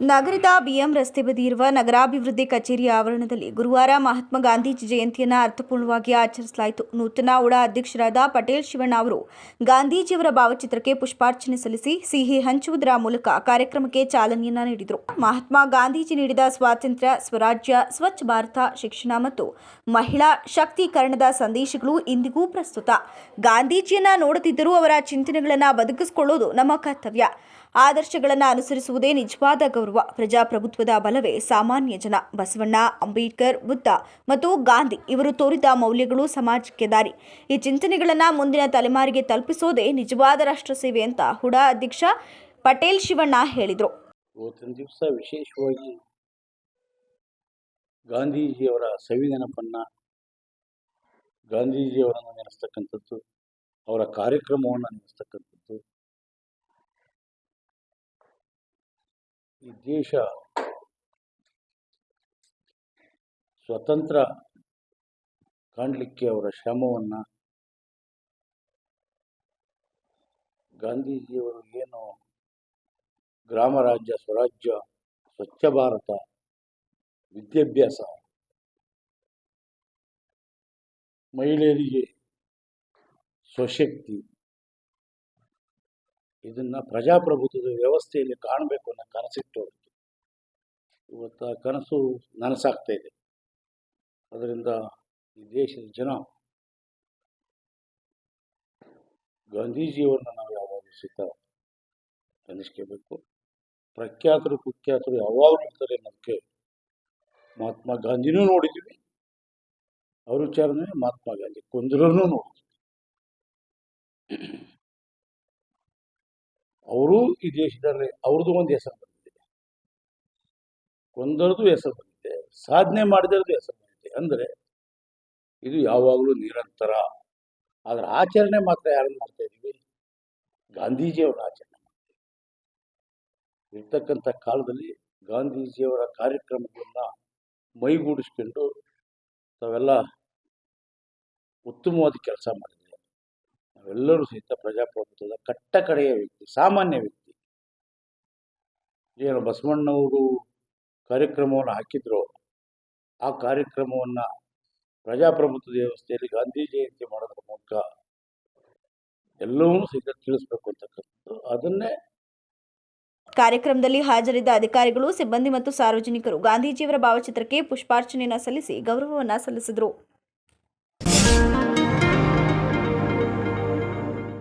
ನಗರದ ಬಿಎಂ ರಸ್ತೆ ಬದಿ ಇರುವ ನಗರಾಭಿವೃದ್ಧಿ ಕಚೇರಿ ಆವರಣದಲ್ಲಿ ಗುರುವಾರ ಮಹಾತ್ಮ ಗಾಂಧೀಜಿ ಜಯಂತಿಯನ್ನು ಅರ್ಥಪೂರ್ಣವಾಗಿ ಆಚರಿಸಲಾಯಿತು. ನೂತನ ಉಡಾ ಅಧ್ಯಕ್ಷರಾದ ಪಟೇಲ್ ಶಿವಣ್ಣ ಅವರು ಗಾಂಧೀಜಿಯವರ ಭಾವಚಿತ್ರಕ್ಕೆ ಪುಷ್ಪಾರ್ಚನೆ ಸಲ್ಲಿಸಿ ಸಿಹಿ ಹಂಚುವುದರ ಮೂಲಕ ಕಾರ್ಯಕ್ರಮಕ್ಕೆ ಚಾಲನೆಯನ್ನ ನೀಡಿದರು. ಮಹಾತ್ಮ ಗಾಂಧೀಜಿ ನೀಡಿದ ಸ್ವಾತಂತ್ರ್ಯ, ಸ್ವರಾಜ್ಯ, ಸ್ವಚ್ಛ ಭಾರತ, ಶಿಕ್ಷಣ ಮತ್ತು ಮಹಿಳಾ ಶಕ್ತೀಕರಣದ ಸಂದೇಶಗಳು ಇಂದಿಗೂ ಪ್ರಸ್ತುತ. ಗಾಂಧೀಜಿಯನ್ನ ನೋಡುತ್ತಿದ್ದರೂ ಅವರ ಚಿಂತನೆಗಳನ್ನು ಬದುಕಿಸಿಕೊಳ್ಳುವುದು ನಮ್ಮ ಕರ್ತವ್ಯ. ಆದರ್ಶಗಳನ್ನು ಅನುಸರಿಸುವುದೇ ನಿಜವಾದ ಗೌರವ. ಪ್ರಜಾಪ್ರಭುತ್ವದ ಬಲವೇ ಸಾಮಾನ್ಯ ಜನ. ಬಸವಣ್ಣ, ಅಂಬೇಡ್ಕರ್, ಬುದ್ಧ ಮತ್ತು ಗಾಂಧಿ ಇವರು ತೋರಿದ ಮೌಲ್ಯಗಳು ಸಮಾಜಕ್ಕೆ ದಾರಿ. ಈ ಚಿಂತನೆಗಳನ್ನು ಮುಂದಿನ ತಲೆಮಾರಿಗೆ ತಲುಪಿಸೋದೇ ನಿಜವಾದ ರಾಷ್ಟ್ರ ಸೇವೆ ಅಂತ ಹುಡಾ ಅಧ್ಯಕ್ಷ ಪಟೇಲ್ ಶಿವಣ್ಣ ಹೇಳಿದರು. ಇವತ್ತಿನ ದಿವಸ ವಿಶೇಷವಾಗಿ ಗಾಂಧೀಜಿಯವರ ಗಾಂಧೀಜಿಯವರನ್ನು ನೆನೆಸ್ತಕ್ಕಂಥದ್ದು, ಅವರ ಕಾರ್ಯಕ್ರಮವನ್ನು ನೆನೆಸ್ತಕ್ಕಂಥದ್ದು. ಈ ದೇಶ ಸ್ವತಂತ್ರ ಕಾಣಲಿಕ್ಕೆ ಅವರ ಶ್ರಮವನ್ನು ಗಾಂಧೀಜಿಯವರು ಏನು ಗ್ರಾಮ ರಾಜ್ಯ, ಸ್ವರಾಜ್ಯ, ಸ್ವಚ್ಛ ಭಾರತ, ವಿದ್ಯಾಭ್ಯಾಸ ಮಹಿಳೆಯರಿಗೆ ಸ್ವಶಕ್ತಿ ಇದನ್ನ ಪ್ರಜಾಪ್ರಭುತ್ವದ ವ್ಯವಸ್ಥೆಯಲ್ಲಿ ಕಾಣಬೇಕು ಅನ್ನೋ ಕನಸಿಟ್ಟು ಇವತ್ತು ಆ ಕನಸು ನನಸಾಗ್ತಾ ಇದೆ. ಅದರಿಂದ ಈ ದೇಶದ ಜನ ಗಾಂಧೀಜಿಯವರನ್ನ ನಾವು ಯಾವಾಗಲೂ ಸಹಿತ ಅನಿಸ್ಕೋಬೇಕು ಪ್ರಖ್ಯಾತರು ಕುಖ್ಯಾತರು ಯಾವಾಗಲೂ ಇರ್ತಾರೆ ಅನ್ನೋದಕ್ಕೆ ಮಹಾತ್ಮ ಗಾಂಧಿನೂ ನೋಡಿದ್ದೀವಿ ಅವ್ರ ವಿಚಾರನೇ ಮಹಾತ್ಮ ಗಾಂಧಿ ಕೊಂದ್ರೂ ನೋಡಿದ್ವಿ. ಅವರು ಈ ದೇಶದಲ್ಲಿ, ಅವ್ರದ್ದು ಒಂದು ಹೆಸರು ಬಂದಿದೆ. ಕೊಂದರದು ಹೆಸರು ಬಂದಿದೆ, ಸಾಧನೆ ಮಾಡಿದರದು ಹೆಸರು ಬಂದಿದೆ. ಅಂದರೆ, ಇದು ಯಾವಾಗಲೂ ನಿರಂತರ. ಅದರ ಆಚರಣೆ ಮಾತ್ರ ಯಾರನ್ನು ಮಾಡ್ತಾ ಇದ್ದೀವಿ ಗಾಂಧೀಜಿಯವರ ಆಚರಣೆ ಮಾಡ್ತೀವಿ ಇರ್ತಕ್ಕಂಥ ಕಾಲದಲ್ಲಿ ಗಾಂಧೀಜಿಯವರ ಕಾರ್ಯಕ್ರಮಗಳನ್ನ ಮೈಗೂಡಿಸ್ಕೊಂಡು ತಾವೆಲ್ಲ ಉತ್ತಮವಾದ ಕೆಲಸ ಮಾಡಿದ್ರೆ. ನಾವೆಲ್ಲರೂ ಸಹಿತ ಪ್ರಜಾಪ್ರಭುತ್ವದ ಕಟ್ಟ ಕಡೆಯ ವ್ಯಕ್ತಿ, ಸಾಮಾನ್ಯ ವ್ಯಕ್ತಿ. ಏನು ಬಸವಣ್ಣವರು ಕಾರ್ಯಕ್ರಮವನ್ನು ಹಾಕಿದ್ರು, ಆ ಕಾರ್ಯಕ್ರಮವನ್ನು ಪ್ರಜಾಪ್ರಭುತ್ವದ ವ್ಯವಸ್ಥೆಯಲ್ಲಿ ಗಾಂಧಿ ಜಯಂತಿ ಮಾಡೋದ್ರ ಮೂಲಕ ಎಲ್ಲವೂ ಸಹಿತ ತಿಳಿಸ್ಬೇಕು ಅಂತಕ್ಕಂಥದ್ದು. ಅದನ್ನೇ ಕಾರ್ಯಕ್ರಮದಲ್ಲಿ ಹಾಜರಿದ್ದ ಅಧಿಕಾರಿಗಳು, ಸಿಬ್ಬಂದಿ ಮತ್ತು ಸಾರ್ವಜನಿಕರು ಗಾಂಧೀಜಿಯವರ ಭಾವಚಿತ್ರಕ್ಕೆ ಪುಷ್ಪಾರ್ಚನೆಯನ್ನು ಸಲ್ಲಿಸಿ ಗೌರವವನ್ನು ಸಲ್ಲಿಸಿದರು.